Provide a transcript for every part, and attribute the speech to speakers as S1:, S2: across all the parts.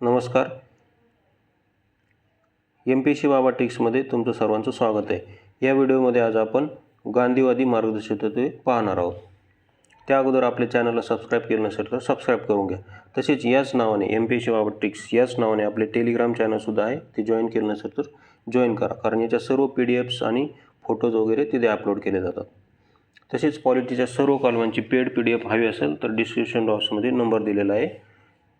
S1: नमस्कार. M P C बाबा टिक्समध्ये तुमचं सर्वांचं स्वागत आहे. या व्हिडिओमध्ये आज आपण गांधीवादी मार्गदर्शक पाहणार आहोत. त्या अगोदर आपल्या चॅनलला सबस्क्राईब केलं नसेल तर सबस्क्राईब करून घ्या. तसेच याच नावाने M P C Baba tricks याच नावाने आपले टेलिग्राम चॅनलसुद्धा आहे. ते जॉईन केलं नसेल तर जॉईन करा. कारण याच्या सर्व पी डी एफ्स आणि फोटोज वगैरे तिथे अपलोड केले जातात. तसेच पॉलिटीच्या सर्व कॉलमांची पेड पी डी एफ हवी असेल तर डिस्क्रिप्शन बॉक्समध्ये नंबर दिलेला आहे.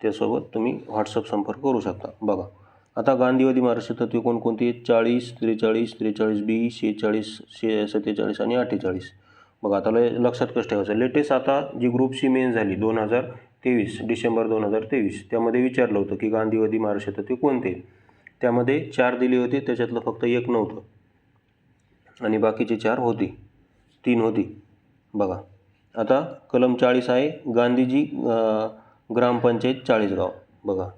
S1: त्यासोबत तुम्ही व्हॉट्सअप संपर्क करू शकता. बघा आता गांधीवादी महाराष्ट्र तत्वे कोणकोणती आहेत? चाळीस त्रेचाळीस त्रेचाळीस बी शेचाळीस शे सत्तेचाळीस आणि अठ्ठेचाळीस. बघा आता लक्षात कसं ठेवायचं. लेटेस्ट आता जी ग्रुपची मेन झाली दोन हजार तेवीस डिसेंबर दोन हजार तेवीस. त्यामध्ये विचारलं होतं की गांधीवादी महाराष्ट्र तत्वे कोणते त्यामध्ये चार दिली होती त्याच्यातलं फक्त एक नव्हतं. आणि बाकीचे चार होती. तीन होती. बघा आता कलम चाळीस आहे. गांधीजी ग्रामपंचायत चाळीसगाव. बघा.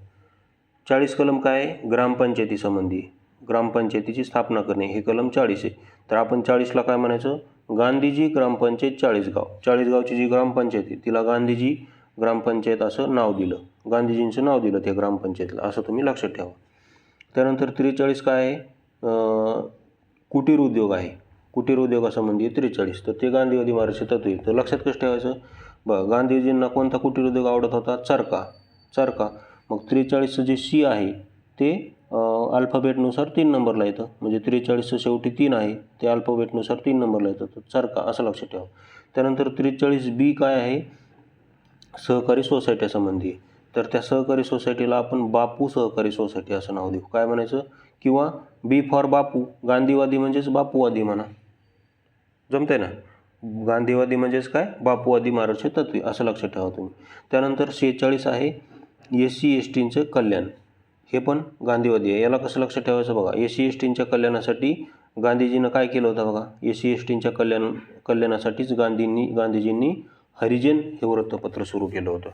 S1: चाळीस कलम काय? आहे ग्रामपंचायतीसंबंधी. ग्रामपंचायतीची स्थापना करणे हे कलम चाळीस आहे. तर आपण चाळीसला काय म्हणायचं? गांधीजी ग्रामपंचायत चाळीसगाव. चाळीसगावची जी ग्रामपंचायत आहे तिला गांधीजी ग्रामपंचायत असं नाव दिलं. गांधीजींचं नाव दिलं त्या ग्रामपंचायतीला. असं तुम्ही लक्षात ठेवा. त्यानंतर त्रेचाळीस काय आहे? कुटीर उद्योग आहे. कुटीर उद्योगासंबंधी आहे त्रेचाळीस. तर ते गांधीवादी महाराष्ट्र तत्व आहे. तर लक्षात कसं ठेवायचं? बरं गांधीजींना कोणता कुटीर उद्योग आवडत होता? चरका चरका मग त्रेचाळीसचं जे सी आहे ते अल्फाबेटनुसार तीन नंबरला येतं. म्हणजे त्रेचाळीसचं शेवटी तीन आहे ते अल्फाबेटनुसार तीन नंबरला येतं. तर चरका असं लक्षात ठेवा. त्यानंतर त्रेचाळीस बी काय आहे? सहकारी सोसायट्यासंबंधी. तर त्या सहकारी सोसायटीला आपण बापू सहकारी सोसायटी असं नाव देऊ. काय म्हणायचं? किंवा बी फॉर बापू. गांधीवादी म्हणजेच बापूवादी म्हणा. जमते ना? गांधीवादी म्हणजेच काय? बापूवादी महाराष्ट्र तत्वे असं लक्षात ठेवा तुम्ही. त्यानंतर शेहेचाळीस आहे एस सी एस टींचं कल्याण. हे पण गांधीवादी आहे. याला कसं लक्षात ठेवायचं बघा. एस सी एस टींच्या कल्याणासाठी गांधीजीनं काय केलं होतं बघा? एस सी एस टींच्या कल्याण कल्याणासाठीच गांधींनी गांधीजींनी हरिजन हे वृत्तपत्र सुरू केलं होतं.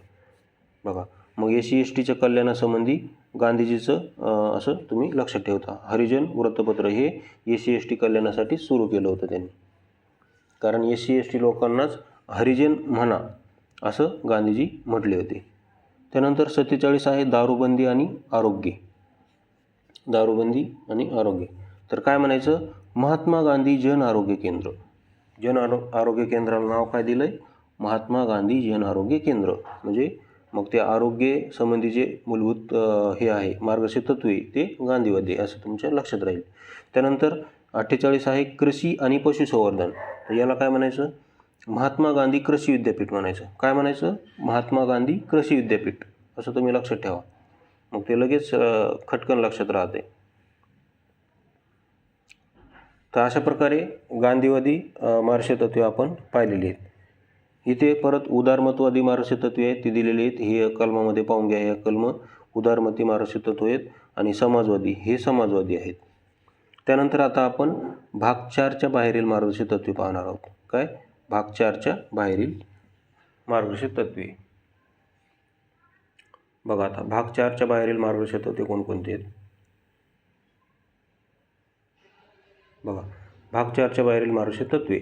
S1: बघा. मग एस सी एस टीच्या कल्याणासंबंधी गांधीजीचं असं तुम्ही लक्षात ठेवता. हरिजन वृत्तपत्र हे एस सी एस टी कल्याणासाठी सुरू केलं होतं त्यांनी. कारण एस सी एस टी लोकांनाच हरिजन म्हणा असं गांधीजी म्हटले होते. त्यानंतर सत्तेचाळीस आहे दारूबंदी आणि आरोग्य. दारूबंदी आणि आरोग्य. तर काय म्हणायचं? महात्मा गांधी जन आरोग्य केंद्र. जन आरो आरोग्य केंद्राला नाव काय दिलं आहे महात्मा गांधी जन आरोग्य केंद्र. म्हणजे मग ते आरोग्य संबंधी जे मूलभूत हे आहे मार्गदर्शक तत्वे ते गांधीवादी असं तुमच्या लक्षात राहील. त्यानंतर अठ्ठेचाळीस आहे कृषी आणि पशुसंवर्धन. तर याला काय म्हणायचं? महात्मा गांधी कृषी विद्यापीठ म्हणायचं. काय म्हणायचं? महात्मा गांधी कृषी विद्यापीठ. असं तुम्ही लक्षात ठेवा. मग ते लगेच खटकन लक्षात राहते. तर अशा प्रकारे गांधीवादी मार्शतत्वे तत्वे आपण पाहिलेली आहेत. इथे परत उदारमतवादी मार्गदर्शक तत्वे आहेत ती दिलेली आहेत. हे कलमामध्ये पाहून घ्या. हे कलम उदारमती मार्गदर्शक तत्व आहेत आणि समाजवादी. हे समाजवादी आहेत. त्यानंतर आता आपण भाग चारच्या बाहेरील मार्गदर्शक तत्वे पाहणार आहोत. काय? भाग चारच्या बाहेरील मार्गदर्शक तत्वे. बघा आता भाग चारच्या बाहेरील मार्गदर्शक तत्वे कोणकोणते आहेत? बघा भाग चारच्या बाहेरील मार्गदर्शक तत्वे.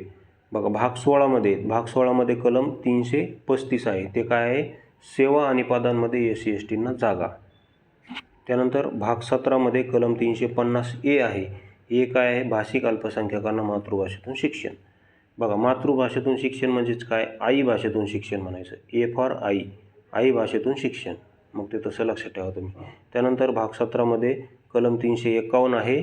S1: बघा भाग सोळामध्ये आहेत. भाग सोळामध्ये कलम तीनशे पस्तीस आहे. ते काय आहे? सेवा आणि पदांमध्ये एस सी एस टींना जागा. त्यानंतर भाग सतरामध्ये कलम तीनशे पन्नास ए आहे. हे काय आहे? भाषिक अल्पसंख्याकांना मातृभाषेतून शिक्षण. बघा मातृभाषेतून शिक्षण म्हणजेच काय? आई भाषेतून शिक्षण म्हणायचं. ए फॉर आई आई भाषेतून शिक्षण. मग ते तसं लक्षात ठेवा तुम्ही. त्यानंतर भाग सतरामध्ये कलम तीनशे एकावन्न आहे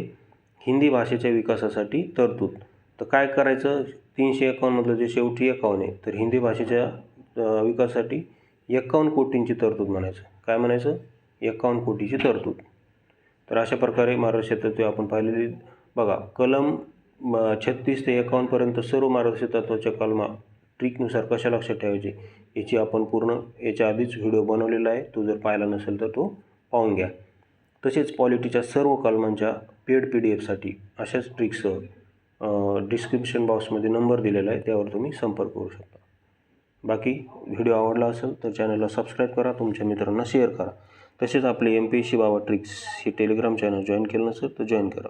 S1: हिंदी भाषेच्या विकासासाठी तरतूद. तर काय करायचं? तीनशे एकावन्नमधलं जे शेवटी एकावन्न आहे तर हिंदी भाषेच्या विकासासाठी एकावन्न कोटींची तरतूद म्हणायचं. काय म्हणायचं? एकावन्न कोटीची तरतूद. तर अशा प्रकारे महाराष्ट्र क्षेत्रात आपण पाहिलेली बघा कलम छत्तीस ते एकावन्नपर्यंत सर्व मार्गदर्शक तत्वाच्या कलमा ट्रिकनुसार कशा लक्षात ठेवायचे याची आपण पूर्ण याच्या आधीच व्हिडिओ बनवलेला आहे. तो जर पाहिला नसेल तर तो पाहून घ्या. तसेच पॉलिटीच्या सर्व कलमांच्या पेड पी डी एफसाठी अशाच ट्रिक्ससह डिस्क्रिप्शन बॉक्समध्ये नंबर दिलेला आहे त्यावर तुम्ही संपर्क करू शकता. बाकी व्हिडिओ आवडला असेल तर चॅनलला सबस्क्राईब करा तुमच्या मित्रांना शेअर करा. तसेच आपले M P S C Baba tricks हे टेलिग्राम चॅनल जॉईन केलं नसेल तर जॉईन करा.